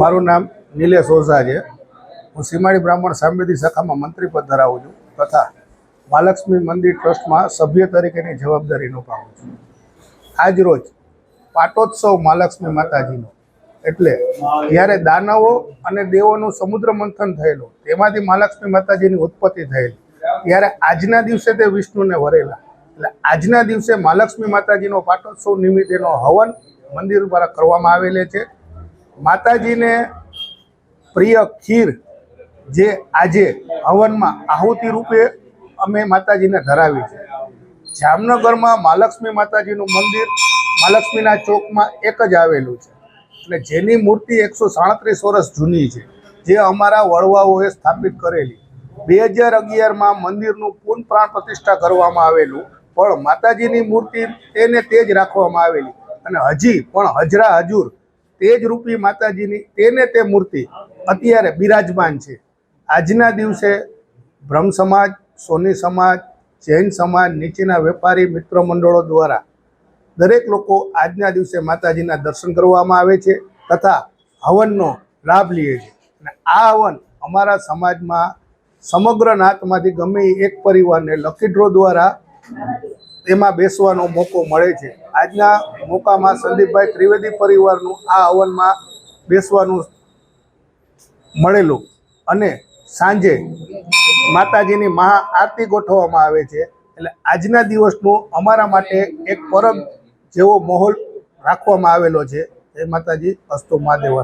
મારું નામ નિલેશ ઓઝા છે. હું સીમાડી બ્રાહ્મણ સામેદી શાખામાં મંત્રી પદ ધરાવું છું તથા મહાલક્ષ્મી મંદિર ટ્રસ્ટમાં સભ્ય તરીકેની જવાબદારી નિભાવું છું. આજ રોજ પાટોત્સવ મહાલક્ષ્મી માતાજીનો. એટલે જ્યારે દાનવો અને દેવોનું સમુદ્ર મંથન થયેલું, તેમાંથી મહાલક્ષ્મી માતાજીની ઉત્પત્તિ થયેલી. ત્યારે આજના દિવસે તે વિષ્ણુને વરેલા. એટલે આજના દિવસે મહાલક્ષ્મી માતાજીનો પાટોત્સવ નિમિત્તેનો હવન મંદિર દ્વારા કરવામાં આવેલે છે. માતાજીને પ્રિય ખીર જે આજે હવનમાં આહુતિ રૂપે અમે માતાજીને ધરાવી છે જામનગરમાં મહાલક્ષ્મી માતાજીનું મંદિર મહાલક્ષ્મીના ચોકમાં એક જ આવેલું છે. એટલે જેની મૂર્તિ એકસો સાડત્રીસ વર્ષ જૂની છે, જે અમારા વડવાઓએ સ્થાપિત કરેલી. બે હજાર અગિયારમાં મંદિરનું પૂર્ણ પ્રાણ પ્રતિષ્ઠા કરવામાં આવેલું પણ માતાજીની મૂર્તિ તેને તે જ રાખવામાં આવેલી. અને હજી પણ હજરા હજુર તે જ રૂપી માતાજીની તેને તે મૂર્તિ અત્યારે બિરાજમાન છે. આજના દિવસે બ્રહ્મ સમાજ, સોની સમાજ, જૈન સમાજ, નીચેના વેપારી, મિત્ર મંડળો દ્વારા દરેક લોકો આજના દિવસે માતાજીના દર્શન કરવામાં આવે છે તથા હવનનો લાભ લે છે. અને આ હવન અમારા સમાજમાં સમગ્ર નાતમાંથી ગમે એક પરિવારને લકી ડ્રો દ્વારા તેમાં બેસવાનો મોકો મળે છે. આજના મોકામાં સંદીપભાઈ ત્રિવેદી પરિવારનું આ હવનમાં બેસવાનું મળેલું અને સાંજે માતાજીની મહા આરતી ગોઠવવામાં આવે છે. એટલે આજના દિવસનું અમારા માટે એક પરબ જેવો માહોલ રાખવામાં આવેલો છે. એ માતાજી, અસ્તુ મહાદેવ.